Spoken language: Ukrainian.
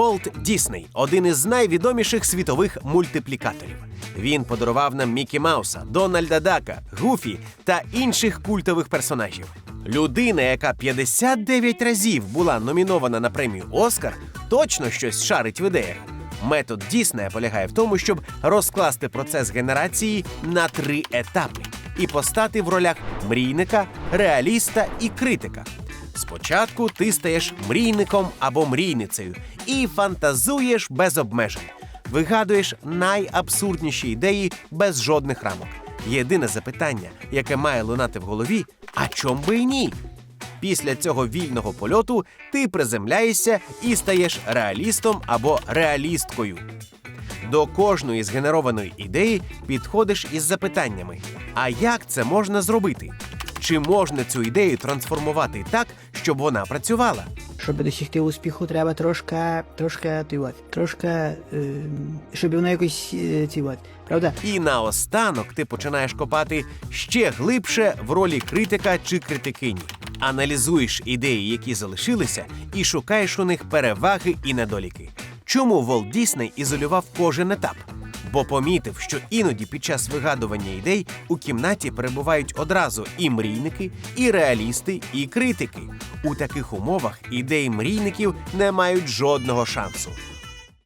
Волт Дісней один із найвідоміших світових мультиплікаторів. Він подарував нам Мікі Мауса, Дональда Дака, Гуфі та інших культових персонажів. Людина, яка 59 разів була номінована на премію Оскар, точно щось шарить в ідеях. Метод Діснея полягає в тому, щоб розкласти процес генерації на три етапи і постати в ролях мрійника, реаліста і критика. Спочатку ти стаєш мрійником або мрійницею і фантазуєш без обмежень. Вигадуєш найабсурдніші ідеї без жодних рамок. Єдине запитання, яке має лунати в голові: а чом би і ні? Після цього вільного польоту ти приземляєшся і стаєш реалістом або реалісткою. До кожної згенерованої ідеї підходиш із запитаннями: а як це можна зробити? Чи можна цю ідею трансформувати так, щоб вона працювала? Щоб досягти успіху, треба трошки, трошки, от, трошки, е, щоб воно якось е, от, правда? І наостанок ти починаєш копати ще глибше в ролі критика чи критикині. Аналізуєш ідеї, які залишилися, і шукаєш у них переваги і недоліки. Чому Волт Дісней ізолював кожен етап? Бо помітив, що іноді під час вигадування ідей у кімнаті перебувають одразу і мрійники, і реалісти, і критики. У таких умовах ідеї мрійників не мають жодного шансу.